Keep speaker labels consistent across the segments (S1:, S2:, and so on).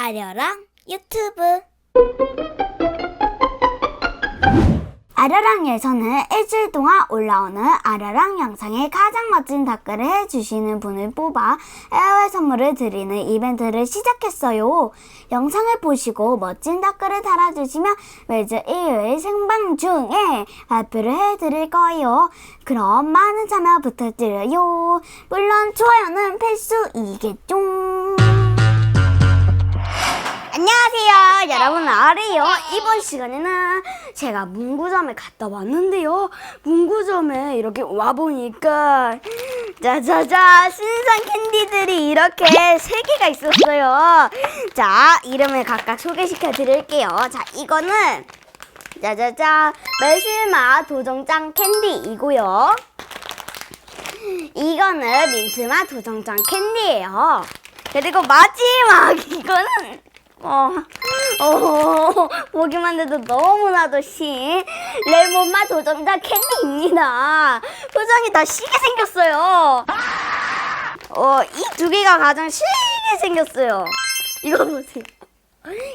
S1: 아려랑 유튜브 아려랑에서는 일주일 동안 올라오는 아려랑 영상에 가장 멋진 댓글을 해주시는 분을 뽑아 에어웨 선물을 드리는 이벤트를 시작했어요. 영상을 보시고 멋진 댓글을 달아주시면 매주 일요일 생방 중에 발표를 해드릴 거예요. 그럼 많은 참여 부탁드려요. 물론 좋아요는 필수이겠죠. 안녕하세요. 여러분 아래요. 이번 시간에는 제가 문구점에 갔다 왔는데요. 문구점에 이렇게 와보니까 자자자 신선 캔디들이 이렇게 세 개가 있었어요. 자 이름을 각각 소개시켜 드릴게요. 자 이거는 자자자 매실맛 도정장 캔디이고요. 이거는 민트맛 도정장 캔디예요. 그리고 마지막 이거는 어, 어, 보기만 해도 너무나도 신 레몬 맛 도전자 캔디입니다. 표정이 다 시게 생겼어요. 어, 이 두 개가 가장 시게 생겼어요. 이거 보세요.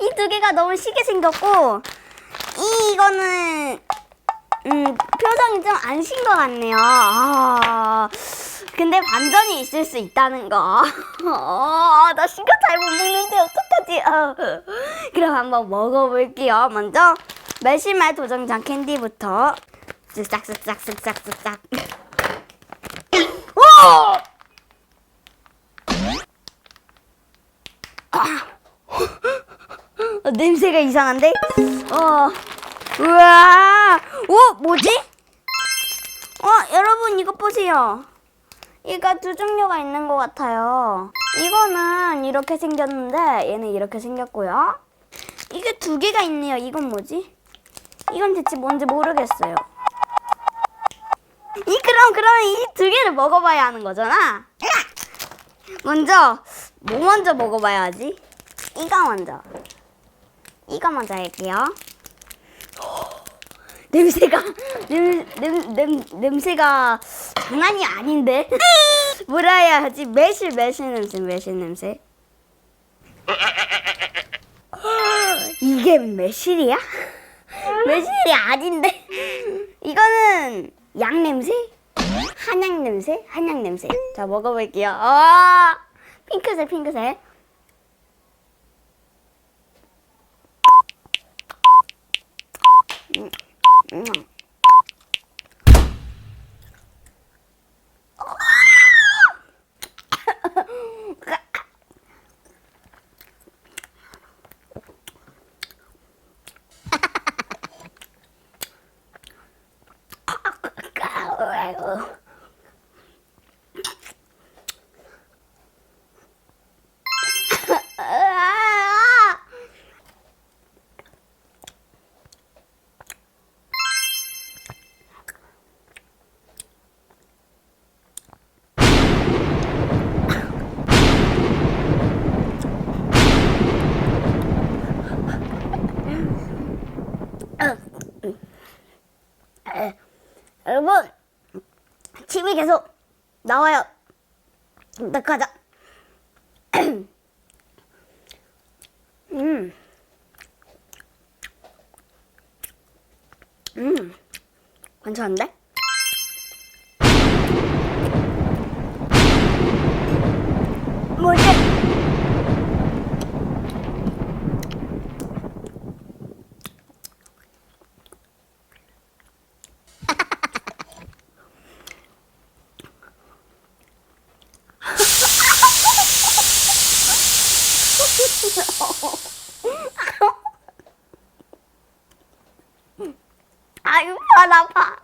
S1: 이 두 개가 너무 시게 생겼고, 이거는, 음, 표정이 좀 안 신 것 같네요. 아, 근데 반전이 있을 수 있다는 거. 어, 나 신경 잘 못 먹는데 어떡하지? 어. 그럼 한번 먹어볼게요. 먼저 매실맛 도정장 캔디부터 쓱싹쓱싹 쓱싹쓱싹. 오! 어, 냄새가 이상한데? 어, 우와, 오, 뭐지? 어, 여러분 이것 보세요. 이가 두 종류가 있는 것 같아요. 이거는 이렇게 생겼는데 얘는 이렇게 생겼고요. 이게 두 개가 있네요. 이건 뭐지? 이건 대체 뭔지 모르겠어요. 이 그럼 그러면 이 두 개를 먹어봐야 하는 거잖아. 먼저 뭐 먼저 먹어봐야 하지? 이거 먼저. 이거 먼저 할게요. 냄새가 냄, 냄, 냄, 냄새가 장난이 아닌데? 뭐라 해야 하지? 매실 매실 냄새 매실 냄새. 이게 매실이야? 매실이 아닌데? 이거는 양 냄새? 한약 냄새? 한약 냄새? 자 먹어볼게요. 아 핑크색 핑크색 음. 여러분 침이 계속 나와요. 나 가자. 음. 음. 괜찮은데? 뭐지? 아유, 발 아파.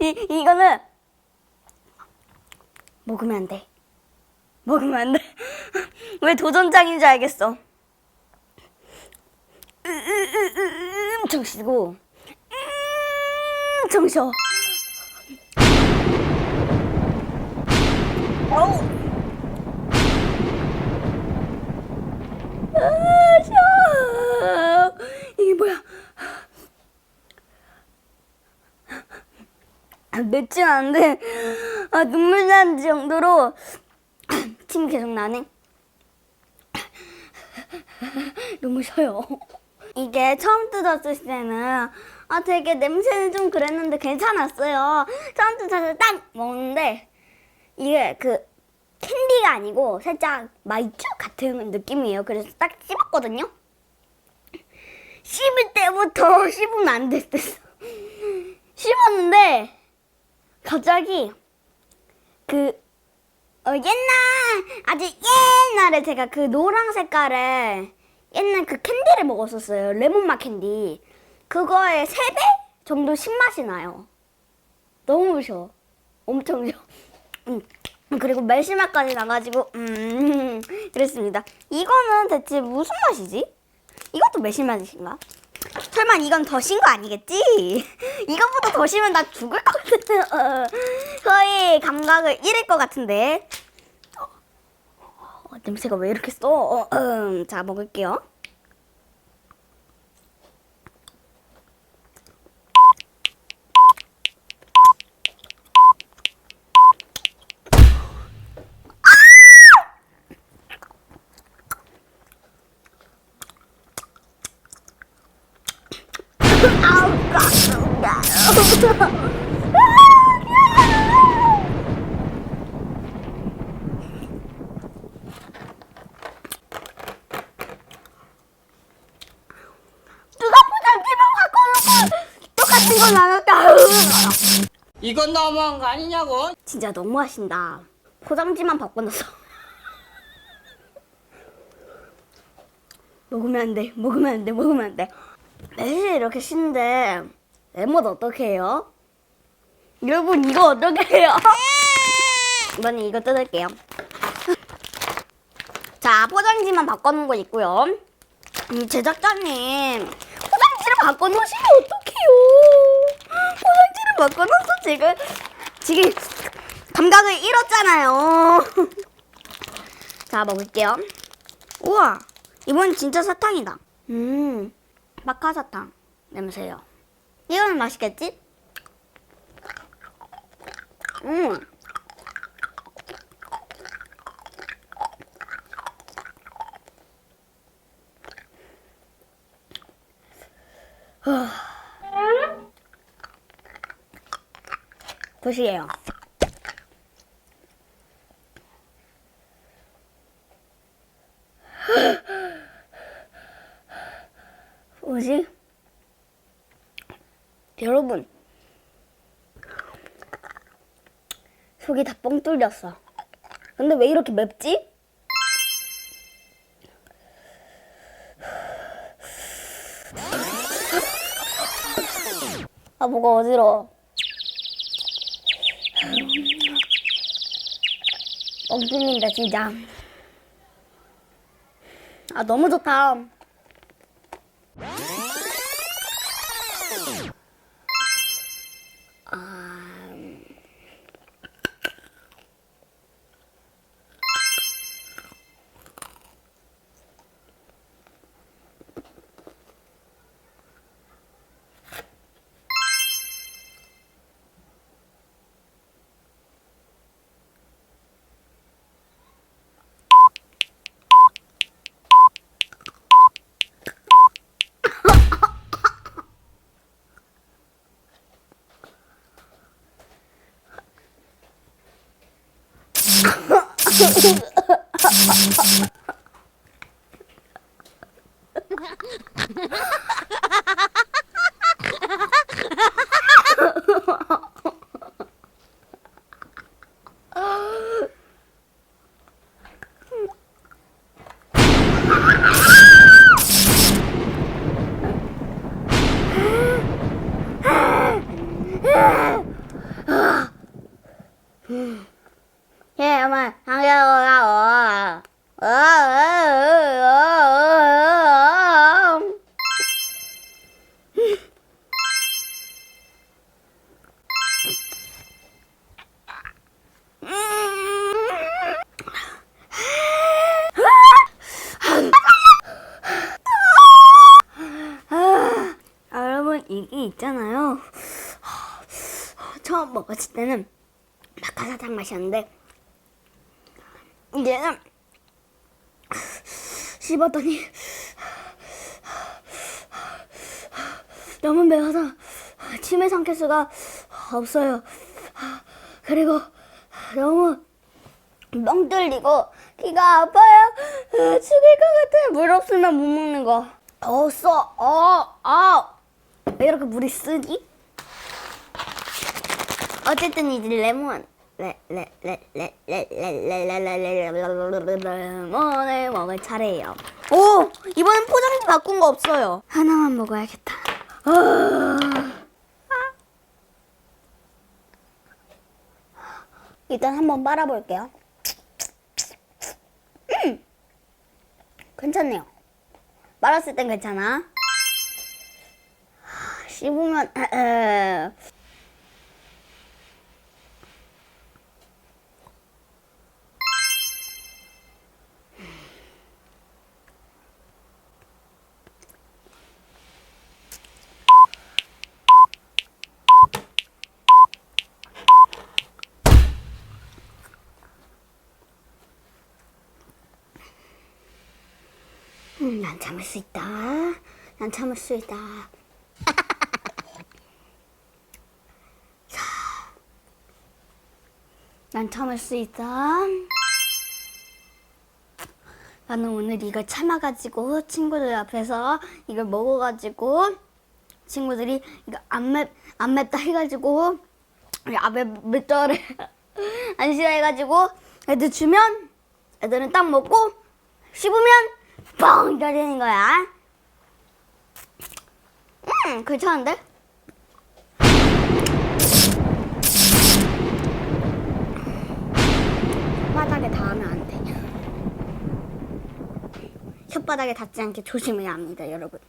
S1: 이, 이거는 먹으면 안 돼. 먹으면 안 돼. 왜 도전장인 줄 알겠어. 엄청 쉬고 엄청. 아, 쉬어. 뭐야? 아, 않은데 아, 눈물 나는 정도로 침이 계속 나네. 너무 쉬어요. 이게 처음 뜯었을 때는 아 되게 냄새는 좀 그랬는데 괜찮았어요. 처음 뜯어서 딱 먹는데 이게 그 캔디가 아니고 살짝 마이쮸 같은 느낌이에요. 그래서 딱 씹었거든요. 씹을 때부터 씹으면 안 됐어. 씹었는데 갑자기 그 어, 옛날 아주 옛날에 제가 그 노랑 색깔의 옛날 그 캔디를 먹었었어요. 레몬맛 캔디. 그거의 세 배 정도 신맛이 나요. 너무 쉬워. 엄청 쉬워. 음. 그리고 멜시맛까지 나가지고 음 그랬습니다. 이거는 대체 무슨 맛이지? 이것도 매실맛이신가? 설마 이건 더 신 거 아니겠지? 이거보다 더 시면 나 죽을 것 같아. 어, 거의 감각을 잃을 것 같은데. 어, 냄새가 왜 이렇게 써? 어, 음, 자, 먹을게요. 아우, 깜짝이야. 누가 포장지만 바꿔놓고 똑같은 걸 나눴다.
S2: 이건 너무한 거 아니냐고?
S1: 진짜 너무하신다. 포장지만 바꿔놨어. 먹으면 안 돼. 먹으면 안 돼. 먹으면 안 돼. 매실 이렇게 신데 레몬 어떻게 해요? 여러분 이거 어떻게 해요? 이번엔 이거 뜯을게요. 자 포장지만 바꿔놓은 거 있고요. 이 제작자님 포장지를 바꿔놓으시면 어떡해요? 포장지를 바꿔놓어서 지금 지금 감각을 잃었잖아요. 자 먹을게요. 우와 이번 진짜 사탕이다. 음 마카 사탕 냄새요. 이거는 맛있겠지? 음. 도시예요. 뭐지? 여러분 속이 다 뻥 뚫렸어. 근데 왜 이렇게 맵지? 아 뭐가 어지러워. 뻥 뚫린다 진짜. 아 너무 좋다. Hmm. 예, 엄마, 당겨오라, 여러분 이게 있잖아요. 처음 먹었을 때는 막가사탕 맛이었는데 이제는 씹었더니 너무 매워서 침에 삼킬 수가 없어요. 그리고 너무 멍 뚫리고 귀가 아파요. 죽을 것 같아요. 물 없으면 못 먹는 거. 어, 써. 어, 아. 왜 이렇게 물이 쓰지? 어쨌든 이제 레몬. 오늘 먹을 차례예요. 오! 이번엔 포장지 바꾼 거 없어요. 하나만 먹어야겠다. 일단 한번 빨아볼게요. 음! 괜찮네요. 빨았을 땐 괜찮아. 씹으면 음, 난 참을 수 있다. 난 참을 수 있다. 자, 난 참을 수 있다. 나는 오늘 이걸 참아가지고 친구들 앞에서 이걸 먹어가지고 친구들이 이거 안 맵, 안 맵다 해가지고 아베 맵다를 안 싫어해가지고 애들 주면 애들은 딱 먹고 씹으면 뻥 떨리는 거야. 음, 괜찮은데? 혓바닥에 닿으면 안 돼. 혓바닥에 닿지 않게 조심해야 합니다, 여러분.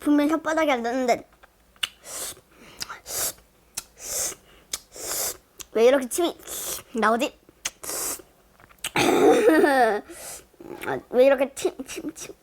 S1: 분명 혓바닥에 안 닿는데 왜 이렇게 침이 나오지? 아, 왜 이렇게 침, 침, 침,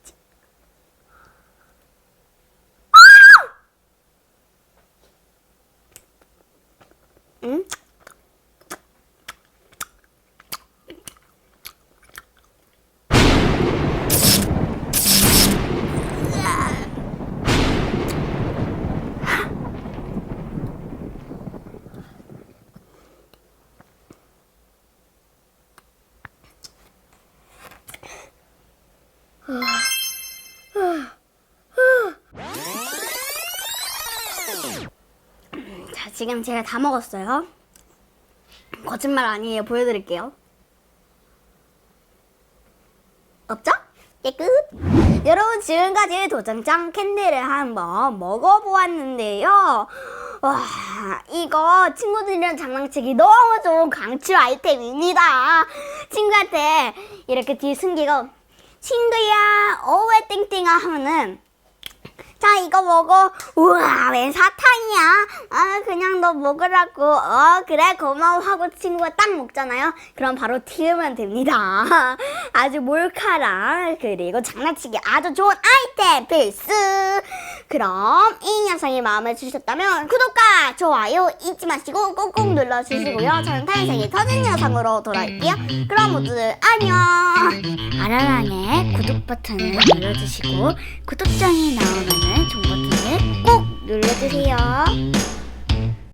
S1: 지금 제가 다 먹었어요. 거짓말 아니에요. 보여드릴게요. 없죠? 깨끗. 여러분 지금까지 도전장 캔디를 한번 먹어보았는데요. 와 이거 친구들이랑 장난치기 너무 좋은 강추 아이템입니다. 친구한테 이렇게 뒤에 숨기고 친구야 어왜 땡땡아 하면은 자 이거 먹어. 우와 웬 사탕이야? 아 그냥 너 먹으라고. 어 그래 고마워 하고 친구가 딱 먹잖아요. 그럼 바로 튀우면 됩니다. 아주 몰카랑 그리고 장난치기 아주 좋은 아이템 필수. 그럼 이 영상이 마음에 드셨다면 구독과 좋아요 잊지 마시고 꾹꾹 눌러주시고요. 저는 생에 터진 영상으로 돌아올게요. 그럼 모두들 안녕. 아라랑의 구독 버튼을 눌러주시고 구독장이 나오면 은종 버튼을 꼭 눌러주세요.